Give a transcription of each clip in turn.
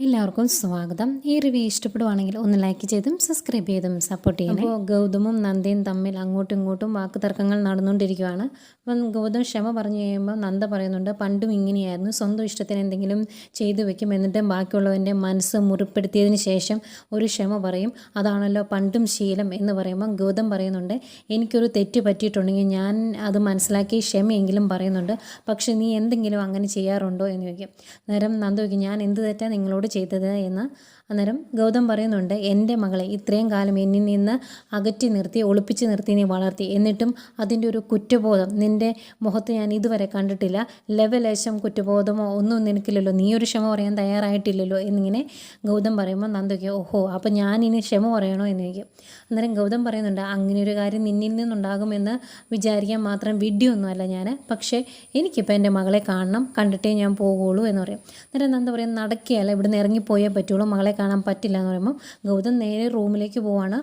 എല്ലാവർക്കും സ്വാഗതം. ഈ റിവ്യൂ ഇഷ്ടപ്പെടുവാണെങ്കിൽ ഒന്ന് ലൈക്ക് ചെയ്തും സബ്സ്ക്രൈബ് ചെയ്തും സപ്പോർട്ട് ചെയ്യണം. അപ്പോൾ ഗൗതമും നന്ദയും തമ്മിൽ അങ്ങോട്ടും ഇങ്ങോട്ടും വാക്ക് തർക്കങ്ങൾ നടന്നുകൊണ്ടിരിക്കുകയാണ് അപ്പം ഗൗതം ക്ഷമ പറഞ്ഞു കഴിയുമ്പോൾ നന്ദ പറയുന്നുണ്ട് പണ്ടും ഇങ്ങനെയായിരുന്നു. സ്വന്തം ഇഷ്ടത്തിന് എന്തെങ്കിലും ചെയ്തു വെക്കും എന്നിട്ട് ബാക്കിയുള്ളവന്റെ മനസ്സ് മുറിപ്പെടുത്തിയതിന് ശേഷം ഒരു ക്ഷമ പറയും. അതാണല്ലോ പണ്ടും ശീലം എന്ന് പറയുമ്പോൾ ഗൗതം പറയുന്നുണ്ട് എനിക്കൊരു തെറ്റ് പറ്റിയിട്ടുണ്ടെങ്കിൽ ഞാൻ അത് മനസ്സിലാക്കി ക്ഷമയെങ്കിലും പറയുന്നുണ്ട്. പക്ഷേ നീ എന്തെങ്കിലും അങ്ങനെ ചെയ്യാറുണ്ടോ? എന്ന് ചോദിക്കും. നേരം നന്ദ ചോദിക്കും ഞാൻ എന്ത് തെറ്റാണ് നിങ്ങളോട് ചെയ്തത് എന്ന് അന്നേരം ഗൗതം പറയുന്നുണ്ട് എന്റെ മകളെ ഇത്രയും കാലം എന്നിൽ നിന്ന് അകറ്റി നിർത്തി ഒളിപ്പിച്ച് നിർത്തി നീ വളർത്തി. എന്നിട്ടും അതിന്റെ ഒരു കുറ്റബോധം നിന്റെ മുഖത്ത് ഞാൻ ഇതുവരെ കണ്ടിട്ടില്ല. ലെവലേശം കുറ്റബോധമോ ഒന്നും നിനക്കില്ലല്ലോ. നീ ഒരു ക്ഷമ പറയാൻ തയ്യാറായിട്ടില്ലല്ലോ. എന്നിങ്ങനെ ഗൗതം പറയുമ്പോൾ നന്ദയ്ക്ക് ഓഹോ അപ്പോൾ ഞാൻ ഇനി ക്ഷമ പറയണോ? എന്ന് ചോദിക്കും. അന്നേരം ഗൗതം പറയുന്നുണ്ട് അങ്ങനെ ഒരു കാര്യം നിന്നിൽ നിന്നുണ്ടാകുമെന്ന് വിചാരിക്കാൻ മാത്രം വിഡ്ഢിയൊന്നുമല്ല ഞാൻ. പക്ഷേ എനിക്കിപ്പോൾ എന്റെ മകളെ കാണണം. കണ്ടിട്ടേ ഞാൻ പോകുള്ളൂ എന്ന് പറയും. അന്നേരം നന്ദ പറയും നടക്കുകയല്ല ഇവിടുന്ന് ഇറങ്ങിപ്പോയേ പറ്റുള്ളൂ. മകളെ കാണാൻ പറ്റില്ല എന്ന് പറയുമ്പോൾ ഗൗതം നേരെ റൂമിലേക്ക് പോവാണ്.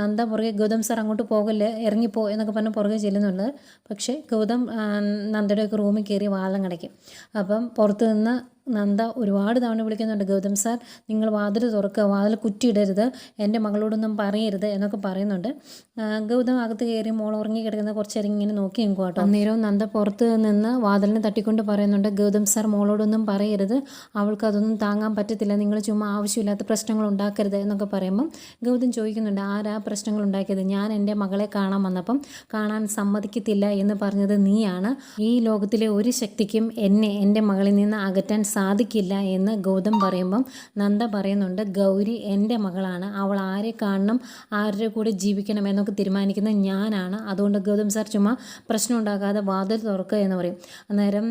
നന്ദ പുറകെ ഗൗതം സാർ അങ്ങോട്ട് പോകല്ലേ ഇറങ്ങിപ്പോ എന്നൊക്കെ പറഞ്ഞ് പുറകെ ചെല്ലുന്നുണ്ട്. പക്ഷേ ഗൗതം നന്ദയുടെയൊക്കെ റൂമിൽ കയറി വാദം കിടക്കും അപ്പം പുറത്ത് നിന്ന് നന്ദ ഒരുപാട് തവണ വിളിക്കുന്നുണ്ട്. ഗൗതം സാർ നിങ്ങൾ വാതിൽ തുറക്കുക വാതിൽ കുറ്റിയിടരുത് എന്റെ മകളോടൊന്നും പറയരുത് എന്നൊക്കെ പറയുന്നുണ്ട്. ഗൗതം അകത്ത് കയറി മോൾ ഉറങ്ങി കിടക്കുന്ന കുറച്ച് നേരം ഇങ്ങനെ നോക്കി നിൽക്കും കേട്ടോ. അന്നേരവും നന്ദ പുറത്ത് നിന്ന് വാതിലിനെ തട്ടിക്കൊണ്ട് പറയുന്നുണ്ട് ഗൗതം സാർ മോളോടൊന്നും പറയരുത് അവൾക്ക് അതൊന്നും താങ്ങാൻ പറ്റത്തില്ല നിങ്ങൾ ചുമ്മാ ആവശ്യമില്ലാത്ത പ്രശ്നങ്ങൾ ഉണ്ടാക്കരുത് എന്നൊക്കെ പറയുമ്പം ഗൗതം ചോദിക്കുന്നുണ്ട് ആരാ പ്രശ്നങ്ങൾ ഉണ്ടാക്കിയത്? ഞാൻ എന്റെ മകളെ കാണാൻ വന്നപ്പം കാണാൻ സമ്മതിക്കത്തില്ല എന്ന് പറഞ്ഞത് നീയാണ്. ഈ ലോകത്തിലെ ഒരു ശക്തിക്കും എന്നെ എന്റെ മകളിൽ നിന്ന് അകറ്റാൻ സാധിക്കില്ല എന്ന് ഗൗതം പറയുമ്പം നന്ദ പറയുന്നുണ്ട് ഗൗരി എന്റെ മകളാണ്. അവൾ ആരെ കാണണം? ആരുടെ കൂടെ ജീവിക്കണം? എന്നൊക്കെ തീരുമാനിക്കുന്നത് ഞാനാണ്. അതുകൊണ്ട് ഗൗതം സാർ ചുമ്മാ പ്രശ്നം ഉണ്ടാക്കാതെ വാതിൽ തുറക്കുക എന്ന് പറയും. അന്നേരം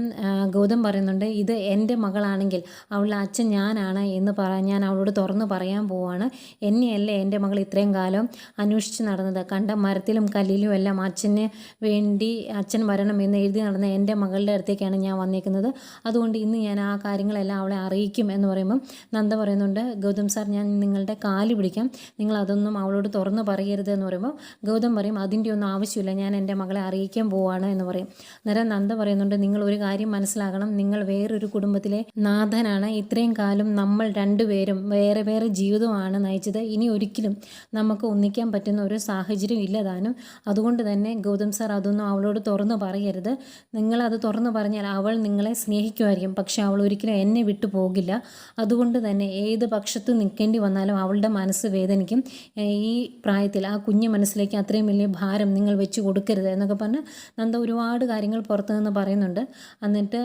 ഗൗതം പറയുന്നുണ്ട് ഇത് എന്റെ മകളാണെങ്കിൽ അവളുടെ അച്ഛൻ ഞാനാണ് എന്ന് പറ ഞാൻ അവളോട് തുറന്ന് പറയാൻ പോവാണ്. എന്നെയല്ലേ എന്റെ മകൾ ഇത്രയും കാലം അന്വേഷിച്ച് നടന്നത്? കണ്ട മരത്തിലും കല്ലിലും എല്ലാം അച്ഛന് വേണ്ടി അച്ഛൻ വരണം എന്ന് എഴുതി നടന്ന എന്റെ മകളുടെ അടുത്തേക്കാണ് ഞാൻ വന്നേക്കുന്നത്. അതുകൊണ്ട് ഇന്ന് ഞാൻ ആ കാര്യങ്ങളെല്ലാം അവളെ അറിയിക്കും എന്ന് പറയുമ്പം നന്ദ പറയുന്നുണ്ട് ഗൗതം സാർ ഞാൻ നിങ്ങളുടെ കാൽ പിടിക്കാം. നിങ്ങൾ അതൊന്നും അവളോട് തുറന്ന് പറയരുത് എന്ന് പറയുമ്പോൾ ഗൗതം പറയും അതിന്റെ ഒന്നും ആവശ്യമില്ല. ഞാൻ എന്റെ മകളെ അറിയിക്കാൻ പോവാണ് എന്ന് പറയും. അന്നേരം നന്ദ പറയുന്നുണ്ട് നിങ്ങൾ ഒരു കാര്യം മനസ്സിലാക്കണം. നിങ്ങൾ വേറൊരു കുടുംബത്തിലെ നാഥനാണ്. ഇത്രയും കാലം നമ്മൾ രണ്ടുപേരും വേറെ വേറെ ജീവിതമാണ് നയിച്ചത്. ഇനി ഒരിക്കലും നമുക്ക് ഒന്നിക്കാൻ പറ്റുന്ന ഒരു സാഹചര്യം ഇല്ല താനും. അതുകൊണ്ട് തന്നെ ഗൗതം സാർ അതൊന്നും അവളോട് തുറന്ന് പറയരുത്. നിങ്ങളത് തുറന്ന് പറഞ്ഞാൽ അവൾ നിങ്ങളെ സ്നേഹിക്കുമായിരിക്കും. പക്ഷെ അവൾ ഒരിക്കലും എന്നെ വിട്ടു പോകില്ല. അതുകൊണ്ട് തന്നെ ഏത് പക്ഷത്ത് നിൽക്കേണ്ടി വന്നാലും അവളുടെ മനസ്സ് വേദനിക്കും. ഈ പ്രായത്തിൽ ആ കുഞ്ഞു മനസ്സിലേക്ക് അത്രയും വലിയ ഭാരം നിങ്ങൾ വെച്ച് കൊടുക്കരുത് എന്നൊക്കെ പറഞ്ഞ് നന്ദ ഒരുപാട് കാര്യങ്ങൾ പുറത്തു നിന്ന് പറയുന്നുണ്ട്. എന്നിട്ട്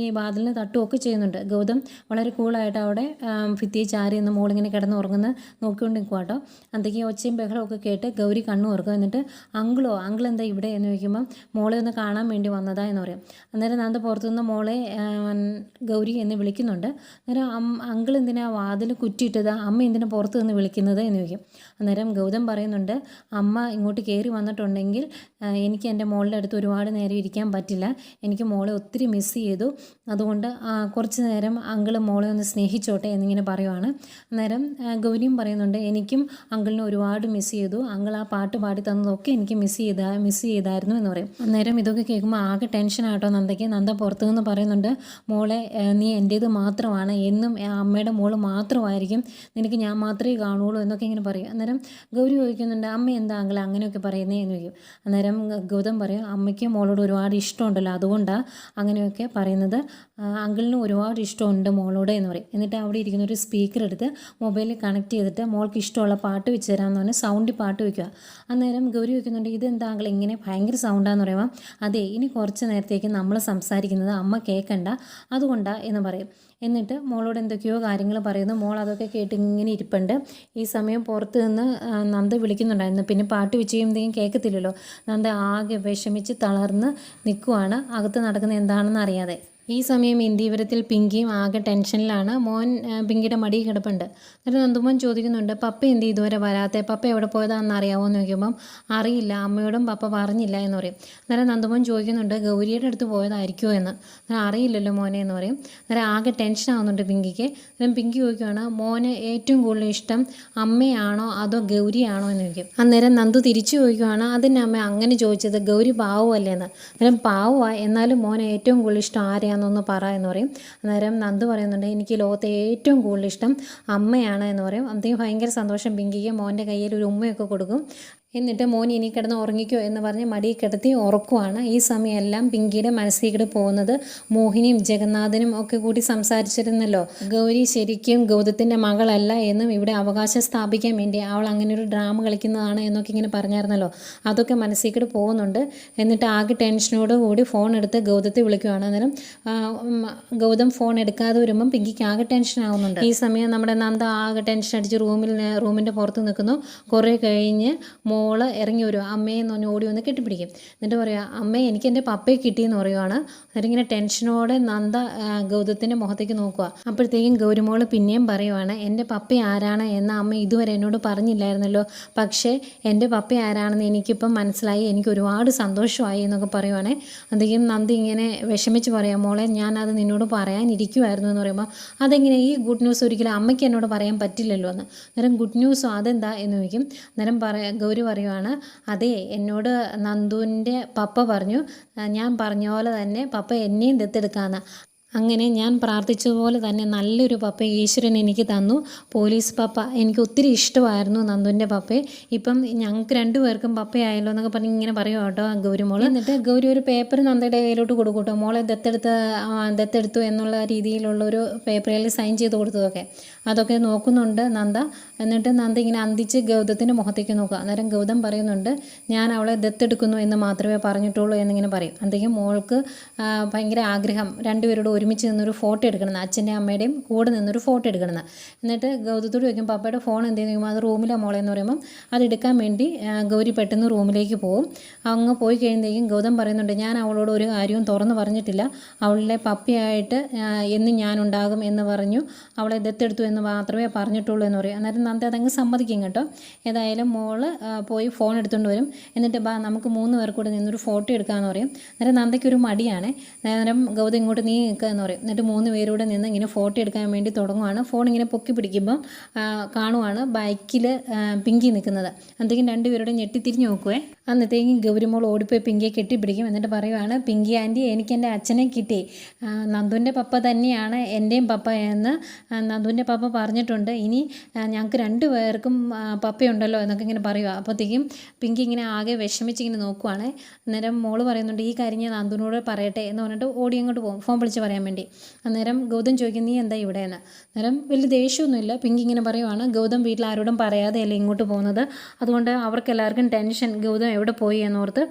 ഈ വാതിലിന് തട്ടുമൊക്കെ ചെയ്യുന്നുണ്ട്. ഗൗതം വളരെ കൂളായിട്ട് അവിടെ ഭിത്തിയെ ചാരി നിന്ന് മോളിങ്ങനെ കിടന്ന് ഉറങ്ങുന്ന നോക്കിക്കൊണ്ട് നിൽക്കുക കേട്ടോ അന്തേക്ക് ഒച്ചയും ബഹളമൊക്കെ കേട്ട് ഗൗരി കണ്ണു ഓർക്കും എന്നിട്ട് അങ്കിളോ അങ്കിൾ എന്താ ഇവിടെ? എന്ന് ചോദിക്കുമ്പം മോളെ ഒന്ന് കാണാൻ വേണ്ടി വന്നതാ എന്ന് പറയും. അന്നേരം നന്ദ പുറത്തുനിന്ന് മോളെ ഗൗരി എന്ന് വിളിക്കുന്നുണ്ട്. അന്നേരം അങ്കിൾ എന്തിനാ വാതിൽ കുറ്റിയിട്ടത്? അമ്മ എന്തിനാ പുറത്ത് നിന്ന് വിളിക്കുന്നത് എന്ന് ചോദിക്കും. അന്നേരം ഗൗതം പറയുന്നുണ്ട് അമ്മ ഇങ്ങോട്ട് കയറി വന്നിട്ടുണ്ടെങ്കിൽ എനിക്ക് എന്റെ മോളുടെ അടുത്ത് ഒരുപാട് നേരം ഇരിക്കാൻ പറ്റില്ല. എനിക്ക് മോളെ ഒത്തിരി മിസ് ചെയ്തു. അതുകൊണ്ട് കുറച്ച് നേരം അങ്കിൾ മോളെ ഒന്ന് സ്നേഹിച്ചോട്ടെ എന്നിങ്ങനെ പറയുവാണ്. അന്നേരം ഗൗരിയും പറയുന്നുണ്ട് എനിക്കും അങ്കിളിനെ ഒരുപാട് മിസ് ചെയ്തു. അങ്കിൾ ആ പാട്ട് പാടി തന്നതൊക്കെ എനിക്ക് മിസ് ചെയ്ത മിസ് ചെയ്തായിരുന്നു എന്ന് പറയും. അന്നേരം ഇതൊക്കെ കേൾക്കുമ്പോൾ ആകെ ടെൻഷൻ ആട്ടോ നന്ദയ്ക്ക്. നന്ദ പുറത്തു നിന്ന് പറയുന്നുണ്ട് മോളെ നീ എന്റേത് മാത്രമാണ് എന്നും അമ്മയുടെ മോൾ മാത്രമായിരിക്കും നിനക്ക് ഞാൻ മാത്രമേ കാണുള്ളൂ എന്നൊക്കെ ഇങ്ങനെ പറയും. അന്നേരം ഗൗരി ചോദിക്കുന്നുണ്ട് അമ്മ എന്താ അങ്കിൾ അങ്ങനെയൊക്കെ പറയുന്നേ? എന്ന് ചോദിക്കും. അന്നേരം ഗൗതം പറയും അമ്മയ്ക്ക് മോളോട് ഒരുപാട് ഇഷ്ടമുണ്ടല്ലോ അതുകൊണ്ടാണ് അങ്ങനെയൊക്കെ പറയുന്നത്. അങ്കിളിന് ഒരുപാട് ഇഷ്ടമുണ്ട് മോളോട് എന്ന് പറയും. എന്നിട്ട് അവിടെ ഇരിക്കുന്ന ഒരു സ്പീക്കർ എടുത്ത് മൊബൈലിൽ കണക്ട് ചെയ്തിട്ട് മോൾക്ക് ഇഷ്ടമുള്ള പാട്ട് വെച്ച് തരാമെന്ന് പറഞ്ഞ് സൗണ്ടിൽ പാട്ട് വയ്ക്കുക അന്നേരം ഗൗരി വയ്ക്കുന്നുണ്ട് ഇതെന്താ അങ്കിൾ ഇങ്ങനെ ഭയങ്കര സൗണ്ടാന്ന് പറയുമ്പോൾ അതെ ഇനി കുറച്ച് നേരത്തേക്ക് നമ്മൾ സംസാരിക്കുന്നത് അമ്മ കേൾക്കണ്ട അതുകൊണ്ടാ എന്ന് പറയും. എന്നിട്ട് മോളോട് എന്തൊക്കെയോ കാര്യങ്ങൾ പറയുന്നു. മോൾ അതൊക്കെ കേട്ട് ഇങ്ങനെ ഇരിപ്പുണ്ട്. ഈ സമയം പുറത്ത് നിന്ന് നന്ദ വിളിക്കുന്നുണ്ടായിരുന്നു. പിന്നെ പാട്ട് വെച്ച് കഴിയുമ്പോഴത്തേക്കും കേൾക്കത്തില്ലല്ലോ. നന്ദ ആകെ വിഷമിച്ച് തളർന്ന് നിൽക്കുവാണ് അകത്ത് നടക്കുന്ന എന്താണെന്ന് അറിയാതെ. ഈ സമയം ഇന്ത്യവരത്തിൽ പിങ്കിയും ആകെ ടെൻഷനിലാണ്. മോൻ പിങ്കിയുടെ മടി കിടപ്പുണ്ട്. എന്നിട്ട് നന്ദുമോൻ ചോദിക്കുന്നുണ്ട് പപ്പ എന്ത് ഇതുവരെ വരാത്തെ? പപ്പ എവിടെ പോയതാണെന്ന് അറിയാമോ എന്ന് ചോദിക്കുമ്പം അറിയില്ല അമ്മയോടും പപ്പ പറഞ്ഞില്ല എന്ന് പറയും. അന്നേരം നന്ദുമോൻ ചോദിക്കുന്നുണ്ട് ഗൗരിയുടെ അടുത്ത് പോയതായിരിക്കുമോ എന്ന്? അന്നേരം അറിയില്ലല്ലോ മോനെ എന്ന് പറയും. അന്നേരം ആകെ ടെൻഷൻ ആവുന്നുണ്ട് പിങ്കിക്ക്. അന്നേരം പിങ്കി ചോദിക്കുവാണ് മോന് ഏറ്റവും കൂടുതൽ ഇഷ്ടം അമ്മയാണോ അതോ ഗൗരിയാണോ? എന്ന് ചോദിക്കും. അന്നേരം നന്ദു തിരിച്ചു ചോദിക്കുവാണ് അതിന്റെ അമ്മ അങ്ങനെ ചോദിച്ചത് ഗൗരി പാവുമല്ലേ എന്ന്. അന്നേരം പാവുക എന്നാലും മോനെ ഏറ്റവും കൂടുതൽ ഇഷ്ടം ആരെയാ? എങ്ങനെയാണെന്നൊന്ന് പറ എന്ന് പറയും. അന്നേരം നന്ദു പറയുന്നുണ്ട് എനിക്ക് ലോകത്തെ ഏറ്റവും കൂടുതൽ ഇഷ്ടം അമ്മയാണ് എന്ന് പറയും. അദ്ദേഹം ഭയങ്കര സന്തോഷം പിങ്കിക്ക് മോന്റെ കയ്യിൽ ഒരു ഉമ്മയൊക്കെ കൊടുക്കും. എന്നിട്ട് മോൻ ഇനി കിടന്ന് ഉറങ്ങിക്കോ എന്ന് പറഞ്ഞ് മടിയിൽ കിടത്തി ഉറക്കുവാണ്. ഈ സമയമെല്ലാം പിങ്കിയുടെ മനസ്സിലേക്ക് പോകുന്നത് മോഹിനിയും ജഗന്നാഥനും ഒക്കെ കൂടി സംസാരിച്ചിരുന്നല്ലോ. ഗൗരി ശരിക്കും ഗൗതത്തിന്റെ മകളല്ല എന്നും ഇവിടെ അവകാശം സ്ഥാപിക്കാൻ വേണ്ടി അവൾ അങ്ങനെ ഒരു ഡ്രാമ കളിക്കുന്നതാണ് എന്നൊക്കെ ഇങ്ങനെ പറഞ്ഞായിരുന്നല്ലോ. അതൊക്കെ മനസ്സിലേക്ക് പോകുന്നുണ്ട്. എന്നിട്ട് ആകെ ടെൻഷനോട് കൂടി ഫോൺ എടുത്ത് ഗൗതത്തെ വിളിക്കുവാണ്. അന്നേരം ഗൗതം ഫോൺ എടുക്കാതെ വരുമ്പം പിങ്കിക്ക് ആകെ ടെൻഷൻ ആവുന്നുണ്ട്. ഈ സമയം നമ്മുടെ നന്ദ ആകെ ടെൻഷൻ അടിച്ച് റൂമിൽ റൂമിന്റെ പുറത്ത് നിൽക്കുന്നു. കുറേ കഴിഞ്ഞ് മോൾ ഇറങ്ങി വരും. അമ്മേ എന്ന് പറഞ്ഞ് ഓടി വന്ന് കെട്ടിപ്പിടിക്കും. എന്നിട്ട് പറയുക അമ്മ എനിക്ക് എന്റെ പപ്പയെ കിട്ടിയെന്ന് പറയുവാണ്. എന്നിട്ട് ഇങ്ങനെ ടെൻഷനോടെ നന്ദ ഗൗതത്തിന്റെ മുഖത്തേക്ക് നോക്കുക അപ്പോഴത്തേക്കും ഗൗരിമോൾ പിന്നെയും പറയുവാണ് എന്റെ പപ്പ ആരാണ്? എന്ന് അമ്മ ഇതുവരെ എന്നോട് പറഞ്ഞില്ലായിരുന്നല്ലോ. പക്ഷേ എന്റെ പപ്പ ആരാണെന്ന് എനിക്കിപ്പം മനസ്സിലായി. എനിക്ക് ഒരുപാട് സന്തോഷമായി എന്നൊക്കെ പറയുവാണേ. അധികം നന്ദി ഇങ്ങനെ വിഷമിച്ച് പറയാം മോളെ ഞാനത് നിന്നോട് പറയാനിരിക്കുമായിരുന്നു എന്ന് പറയുമ്പോൾ അതെങ്ങനെ? ഈ ഗുഡ് ന്യൂസ് ഒരിക്കലും അമ്മയ്ക്ക് എന്നോട് പറയാൻ പറ്റില്ലല്ലോ എന്ന്. അന്നേരം ഗുഡ് ന്യൂസോ? അതെന്താ? എന്ന് ചോദിക്കും. അന്നേരം പറയാ ഗൗരി പറയുവാണ് അതെ എന്നോട് നന്ദുവിന്റെ പപ്പ പറഞ്ഞു ഞാൻ പറഞ്ഞ പോലെ തന്നെ പപ്പ എന്നെയും ദത്തെടുക്കാമെന്ന് അങ്ങനെ ഞാൻ പ്രാർത്ഥിച്ചതുപോലെ തന്നെ നല്ലൊരു പപ്പ ഈശ്വരൻ എനിക്ക് തന്നു. പോലീസ് പപ്പ എനിക്ക് ഒത്തിരി ഇഷ്ടമായിരുന്നു നന്ദുവിന്റെ പപ്പയെ. ഇപ്പം ഞങ്ങൾക്ക് രണ്ടുപേർക്കും പപ്പയായല്ലോ എന്നൊക്കെ പറഞ്ഞ് ഇങ്ങനെ പറയുക കേട്ടോ ഗൗരി മോൾ എന്നിട്ട് ഗൗരി ഒരു പേപ്പർ നന്ദയുടെ കയ്യിലോട്ട് കൊടുക്കൂട്ടോ. കേട്ടോ മോളെ ദത്തെടുത്ത് ദത്തെടുത്തു എന്നുള്ള രീതിയിലുള്ള ഒരു പേപ്പറിൽ സൈൻ ചെയ്ത് കൊടുത്തതൊക്കെ. അതൊക്കെ നോക്കുന്നുണ്ട് നന്ദ. എന്നിട്ട് നന്ദ ഇങ്ങനെ അന്തിച്ച് ഗൗതത്തിന്റെ മുഖത്തേക്ക് നോക്കുക. അന്നേരം ഗൗതം പറയുന്നുണ്ട് ഞാൻ അവളെ ദത്തെടുക്കുന്നു എന്ന് മാത്രമേ പറഞ്ഞിട്ടുള്ളൂ എന്നിങ്ങനെ പറയും. എന്തെങ്കിലും മോൾക്ക് ഭയങ്കര ആഗ്രഹം. രണ്ടുപേരോട് ഒരുമിച്ച് നിന്നൊരു ഫോട്ടോ എടുക്കണം അച്ഛന്റെ അമ്മയുടെയും കൂടെ നിന്നൊരു ഫോട്ടോ എടുക്കണം എന്നിട്ട് ഗൗതത്തോട് ചോദിക്കും പപ്പയുടെ ഫോൺ എന്ത് ചെയ്യുമ്പോൾ അത് റൂമിലെ മോളെ എന്ന് പറയുമ്പം അതെടുക്കാൻ വേണ്ടി ഗൗരി പെട്ടെന്ന് റൂമിലേക്ക് പോകും. അങ്ങ് പോയി കഴിയുമ്പോഴേക്കും ഗൗതം പറയുന്നുണ്ട് ഞാൻ അവളോട് ഒരു കാര്യവും തുറന്ന് പറഞ്ഞിട്ടില്ല. അവളുടെ പപ്പിയായിട്ട് എന്ന് ഞാനുണ്ടാകും എന്ന് പറഞ്ഞു. അവളെ ദത്തെടുത്തു എന്ന് മാത്രമേ പറഞ്ഞിട്ടുള്ളൂ എന്ന് പറയും. അന്നേരം നന്ദി അതങ്ങ് സമ്മതിക്കും കേട്ടോ. ഏതായാലും മോൾ പോയി ഫോൺ എടുത്തുകൊണ്ട് വരും. എന്നിട്ട് ബാ നമുക്ക് മൂന്ന് പേർ കൂടെ നിന്നൊരു ഫോട്ടോ എടുക്കാമെന്ന് പറയും. അന്നേരം നന്ദയ്ക്ക് ഒരു മടിയാണ്. അന്നേരം ഗൗതം ഇങ്ങോട്ട് നീ എന്ന് പറയും. എന്നിട്ട് മൂന്ന് പേരൂടെ നിന്ന് ഇങ്ങനെ ഫോട്ടോ എടുക്കാൻ വേണ്ടി തുടങ്ങുവാണ്. ഫോൺ ഇങ്ങനെ പൊക്കി പിടിക്കുമ്പം കാണുവാണ് ബൈക്കിൽ പിങ്കി നിൽക്കുന്നത്. അന്നത്തേക്കും രണ്ടുപേരോടും ഞെട്ടിത്തിരിഞ്ഞ് നോക്കുവേ. അന്നത്തേക്കും ഗൗരിമോൾ ഓടിപ്പോയി പിങ്കിയെ കെട്ടിപ്പിടിക്കും. എന്നിട്ട് പറയുവാണ് പിങ്കി ആന്റി എനിക്ക് എന്റെ അച്ഛനെ കിട്ടി. നന്ദുവിന്റെ പപ്പ തന്നെയാണ് എന്റെയും പപ്പ എന്ന് നന്ദുവിന്റെ പപ്പ പറഞ്ഞിട്ടുണ്ട്. ഇനി ഞങ്ങൾക്ക് രണ്ടു പേർക്കും പപ്പയുണ്ടല്ലോ എന്നൊക്കെ ഇങ്ങനെ പറയുക അപ്പോഴത്തേക്കും പിങ്കി ഇങ്ങനെ ആകെ വിഷമിച്ച് ഇങ്ങനെ നോക്കുവാണ്. അന്നേരം മോൾ പറയുന്നുണ്ട് ഈ കാര്യം ഞാൻ നന്ദുവിനോട് പറയട്ടെ എന്ന് പറഞ്ഞിട്ട് ഓടി അങ്ങോട്ട് പോകും. ഫോൺ വിളിച്ച് പറയാൻ വേണ്ടി. അന്നേരം ഗൗതം ചോദിക്കും നീ എന്താ ഇവിടെ? എന്ന്. അന്നേരം വലിയ ദേഷ്യമൊന്നുമില്ല. പിങ്കി ഇങ്ങനെ പറയുവാണ് ഗൗതം വീട്ടിൽ ആരോടും പറയാതെയല്ലേ ഇങ്ങോട്ട് പോകുന്നത്? അതുകൊണ്ട് അവർക്ക് എല്ലാവർക്കും ടെൻഷൻ. ഗൗതം എവിടെ പോയി? എന്നോർത്ത്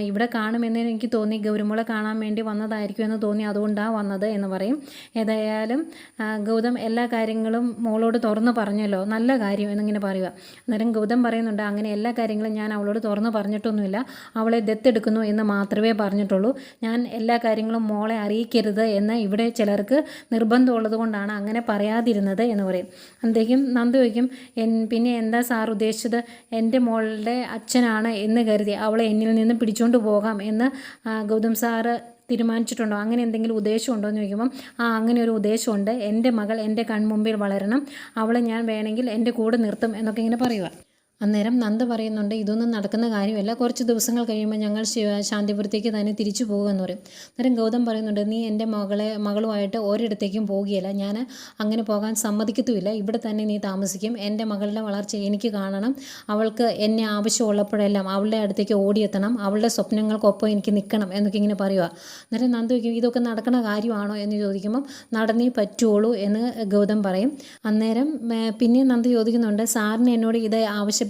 ഇവിടെ കാണുമെന്ന് എനിക്ക് തോന്നി. ഗൗരമുളെ കാണാൻ വേണ്ടി വന്നതായിരിക്കും എന്ന് തോന്നി. അതുകൊണ്ടാണ് വന്നത് എന്ന് പറയും. ഏതായാലും ഗൗതം എല്ലാ കാര്യങ്ങളും മോളോട് തുറന്ന് പറഞ്ഞല്ലോ. നല്ല കാര്യം എന്നിങ്ങനെ പറയുക. അന്നേരം ഗൗതം പറയുന്നുണ്ട് അങ്ങനെ എല്ലാ കാര്യങ്ങളും ഞാൻ അവളോട് തുറന്ന് പറഞ്ഞിട്ടൊന്നുമില്ല. അവളെ ദത്തെടുക്കുന്നു എന്ന് മാത്രമേ പറഞ്ഞിട്ടുള്ളൂ. ഞാൻ എല്ലാ കാര്യങ്ങളും മോളെ അറിയിക്കരുത് എന്ന് ഇവിടെ ചിലർക്ക് നിർബന്ധമുള്ളത് കൊണ്ടാണ് അങ്ങനെ പറയാതിരുന്നത് എന്ന് പറയും. അന്തേക്കും നന്ദു വയ്ക്കും പിന്നെ എന്താ സാർ ഉദ്ദേശിച്ചത്? എന്റെ മോളുടെ അച്ഛനാണ് എന്ന് കരുതി അവളെ എന്നിൽ നിന്ന് പിടിച്ചുകൊണ്ട് പോകാം എന്ന് ഗൗതം സാറ് തീരുമാനിച്ചിട്ടുണ്ടോ? അങ്ങനെ എന്തെങ്കിലും ഉദ്ദേശമുണ്ടോ? എന്ന് ചോദിക്കുമ്പം ആ അങ്ങനെ ഒരു ഉദ്ദേശമുണ്ട്. എന്റെ മകൾ എന്റെ കൺമുമ്പിൽ വളരണം. അവളെ ഞാൻ വേണമെങ്കിൽ എന്റെ കൂടെ നിർത്തും എന്നൊക്കെ ഇങ്ങനെ പറയുക അന്നേരം നന്ദ പറയുന്നുണ്ട് ഇതൊന്നും നടക്കുന്ന കാര്യമല്ല. കുറച്ച് ദിവസങ്ങൾ കഴിയുമ്പോൾ ഞങ്ങൾ ശാന്തിപുരത്തേക്ക് തന്നെ തിരിച്ചു പോകുമെന്ന് പറയും. അന്നേരം ഗൗതം പറയുന്നുണ്ട് നീ എന്റെ മകളെ മകളുമായിട്ട് ഒരിടത്തേക്കും പോകുകയില്ല ഞാൻ അങ്ങനെ പോകാൻ സമ്മതിക്കത്തുമില്ല. ഇവിടെ തന്നെ നീ താമസിക്കും. എന്റെ മകളുടെ വളർച്ച എനിക്ക് കാണണം. അവൾക്ക് എന്നെ ആവശ്യമുള്ളപ്പോഴെല്ലാം അവളുടെ അടുത്തേക്ക് ഓടിയെത്തണം. അവളുടെ സ്വപ്നങ്ങൾക്കൊപ്പം എനിക്ക് നിൽക്കണം എന്നൊക്കെ ഇങ്ങനെ പറയുക അന്നേരം നന്ദ ചോദിക്കും ഇതൊക്കെ നടക്കുന്ന കാര്യമാണോ? എന്ന് ചോദിക്കുമ്പം നടന്നേ പറ്റുള്ളൂ എന്ന് ഗൗതം പറയും. അന്നേരം പിന്നെ നന്ദ ചോദിക്കുന്നുണ്ട് സാറിന് എന്നോട് ഇത്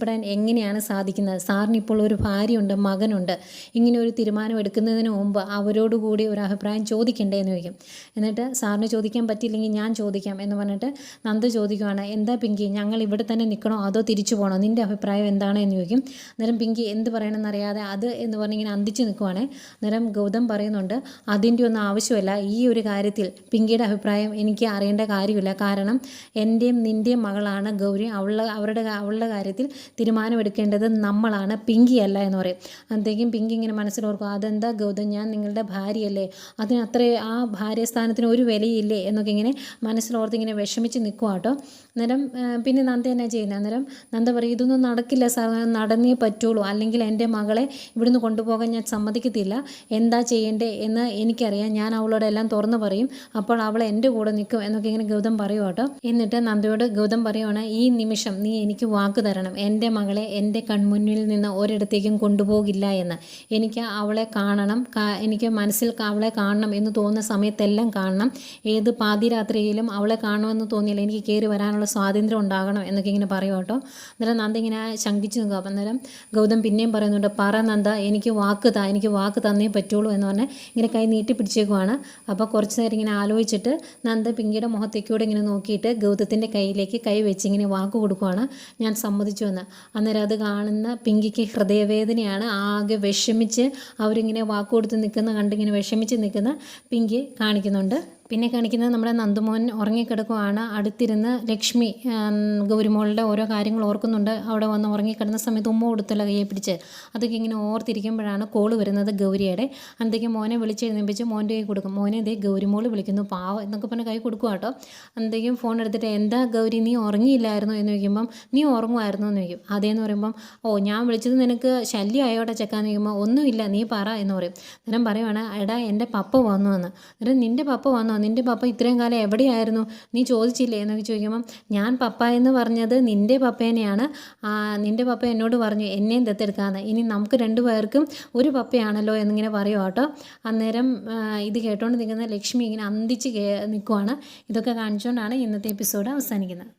ആവശ്യപ്പെടാൻ എങ്ങനെയാണ് സാധിക്കുന്നത്? സാറിന് ഇപ്പോൾ ഒരു ഭാര്യയുണ്ട് മകനുണ്ട്. ഇങ്ങനെ ഒരു തീരുമാനം എടുക്കുന്നതിന് മുമ്പ് അവരോടുകൂടി ഒരു അഭിപ്രായം ചോദിക്കണ്ടേ എന്ന് ചോദിക്കും. എന്നിട്ട് സാറിന് ചോദിക്കാൻ പറ്റിയില്ലെങ്കിൽ ഞാൻ ചോദിക്കാം എന്ന് പറഞ്ഞിട്ട് നന്ദ ചോദിക്കുവാണ് എന്താ പിങ്കി? ഞങ്ങൾ ഇവിടെ തന്നെ നിൽക്കണോ? അതോ തിരിച്ചു പോകണോ നിന്റെ അഭിപ്രായം എന്താണ്? എന്ന് ചോദിക്കും. അന്നേരം പിങ്കി എന്ത് പറയണമെന്ന് അറിയാതെ അത് എന്ന് പറഞ്ഞിങ്ങനെ അന്തിച്ച് നിൽക്കുവാണേ. അന്നേരം ഗൗതം പറയുന്നുണ്ട് അതിന്റെ ഒന്നും ആവശ്യമില്ല. ഈ ഒരു കാര്യത്തിൽ പിങ്കിയുടെ അഭിപ്രായം എനിക്ക് അറിയേണ്ട കാര്യമില്ല. കാരണം എന്റെയും നിന്റെയും മകളാണ് ഗൗരി. അവളുടെ അവരുടെ അവളുടെ കാര്യത്തിൽ തീരുമാനമെടുക്കേണ്ടത് നമ്മളാണ്. പിങ്കി അല്ല എന്ന് പറയും. അന്നത്തേക്കും പിങ്കി ഇങ്ങനെ മനസ്സിലോർക്കും അതെന്താ ഗൗതം ഞാൻ നിങ്ങളുടെ ഭാര്യയല്ലേ? അതിന് അത്ര ആ ഭാര്യസ്ഥാനത്തിന് ഒരു വിലയില്ലേ? എന്നൊക്കെ ഇങ്ങനെ മനസ്സിലോർത്ത് ഇങ്ങനെ വിഷമിച്ച് നിൽക്കുക കേട്ടോ അന്നേരം പിന്നെ നന്ദ എന്നാ ചെയ്യുന്നത് അന്നേരം നന്ദ പറയും ഇതൊന്നും നടക്കില്ല സാർ നടന്നേ പറ്റുള്ളൂ. അല്ലെങ്കിൽ എന്റെ മകളെ ഇവിടുന്ന് കൊണ്ടുപോകാൻ ഞാൻ സമ്മതിക്കത്തില്ല. എന്താ ചെയ്യേണ്ടേ എന്ന് എനിക്കറിയാം. ഞാൻ അവളോട് എല്ലാം തുറന്നു പറയും. അപ്പോൾ അവൾ എന്റെ കൂടെ നിൽക്കും എന്നൊക്കെ ഇങ്ങനെ ഗൗതം പറയും കേട്ടോ എന്നിട്ട് നന്ദയോട് ഗൗതം പറയുവാണ് ഈ നിമിഷം നീ എനിക്ക് വാക്ക് തരണം. എന്റെ മകളെ എന്റെ കൺമുന്നിൽ നിന്ന് ഒരിടത്തേക്കും കൊണ്ടുപോകില്ല എന്ന്. എനിക്ക് അവളെ കാണണം എനിക്ക് മനസ്സിൽ അവളെ കാണണം എന്ന് തോന്നുന്ന സമയത്തെല്ലാം കാണണം. ഏത് പാതിരാത്രിയിലും അവളെ കാണുമെന്ന് തോന്നിയില്ല എനിക്ക് കയറി വരാനുള്ള സ്വാതന്ത്ര്യം ഉണ്ടാകണം എന്നൊക്കെ ഇങ്ങനെ പറയും കേട്ടോ. അന്നേരം നന്ദ ഇങ്ങനെ ശങ്കിച്ചു നിൽക്കുക അപ്പം അന്നേരം ഗൗതം പിന്നെയും പറയുന്നുണ്ട് പറ നന്ദ എനിക്ക് വാക്ക് താ എനിക്ക് വാക്ക് തന്നേ പറ്റുള്ളൂ എന്ന് പറഞ്ഞ് ഇങ്ങനെ കൈ നീട്ടി പിടിച്ചേക്കുവാണ്. അപ്പോൾ കുറച്ച് നേരം ഇങ്ങനെ ആലോചിച്ചിട്ട് നന്ദ പിങ്കിയുടെ മുഖത്തേക്കൂടെ ഇങ്ങനെ നോക്കിയിട്ട് ഗൗതത്തിന്റെ കയ്യിലേക്ക് കൈ വെച്ച് ഇങ്ങനെ വാക്ക് കൊടുക്കുവാണ്. ഞാൻ സമ്മതിച്ചു എന്ന്. അന്നേരം അത് കാണുന്ന പിങ്കിക്ക് ഹൃദയവേദനയാണ്. ആകെ വിഷമിച്ച് അവരിങ്ങനെ വാക്കുകൊടുത്ത് നിൽക്കുന്ന കണ്ടിങ്ങനെ വിഷമിച്ച് നിൽക്കുന്ന പിങ്കി കാണിക്കുന്നുണ്ട്. പിന്നെ കാണിക്കുന്നത് നമ്മുടെ നന്ദുമോൻ ഉറങ്ങിക്കിടക്കുവാണ്. അടുത്തിരുന്ന് ലക്ഷ്മി ഗൗരിമോളുടെ ഓരോ കാര്യങ്ങൾ ഓർക്കുന്നുണ്ട്. അവിടെ വന്ന് ഉറങ്ങിക്കിടന്ന സമയത്ത് ഉമ്മ കൊടുത്തുള്ള കയ്യെ പിടിച്ച് അതൊക്കെ ഇങ്ങനെ ഓർത്തിരിക്കുമ്പോഴാണ് കോൾ വരുന്നത് ഗൗരിയുടെ. അന്നത്തേക്ക് മോനെ വിളിച്ചെഴുന്നേപ്പിച്ച് മോന്റെ കൈ കൊടുക്കും. മോനെ ഇതേ ഗൗരിമോൾ വിളിക്കുന്നു. പാവ എന്നൊക്കെ പറഞ്ഞ് കൈ കൊടുക്കുക കേട്ടോ. അന്നത്തേക്കും ഫോൺ എടുത്തിട്ട് എന്താ ഗൗരി നീ ഉറങ്ങിയില്ലായിരുന്നോ എന്ന് ചോദിക്കുമ്പം നീ ഉറങ്ങുമായിരുന്നോ എന്ന് ചോദിക്കും. അതേന്ന് പറയുമ്പം ഓ ഞാൻ വിളിച്ചത് നിനക്ക് ശല്യമായോടെ ചെക്കാന്ന് ചോദിക്കുമ്പോൾ ഒന്നുമില്ല നീ പറ എന്ന് പറയും. അന്നേരം പറയുവാണ് എടാ എന്റെ പപ്പ വന്നു എന്ന്. അന്നേരം നിന്റെ പപ്പ വന്നോ നിന്റെ പപ്പ ഇത്രയും കാലം എവിടെയായിരുന്നു? നീ ചോദിച്ചില്ലേ? എന്നൊക്കെ ചോദിക്കുമ്പം ഞാൻ പപ്പ എന്ന് പറഞ്ഞത് നിന്റെ പപ്പേനെയാണ്. നിന്റെ പപ്പ എന്നോട് പറഞ്ഞു എന്നെയും ദത്തെടുക്കാമെന്ന് ഇനി നമുക്ക് രണ്ടുപേർക്കും ഒരു പപ്പയാണല്ലോ എന്നിങ്ങനെ പറയുക കേട്ടോ. അന്നേരം ഇത് കേട്ടോണ്ട് നിൽക്കുന്ന ലക്ഷ്മി ഇങ്ങനെ അന്തിച്ച് നിൽക്കുവാണ് ഇതൊക്കെ കാണിച്ചുകൊണ്ടാണ് ഇന്നത്തെ എപ്പിസോഡ് അവസാനിക്കുന്നത്.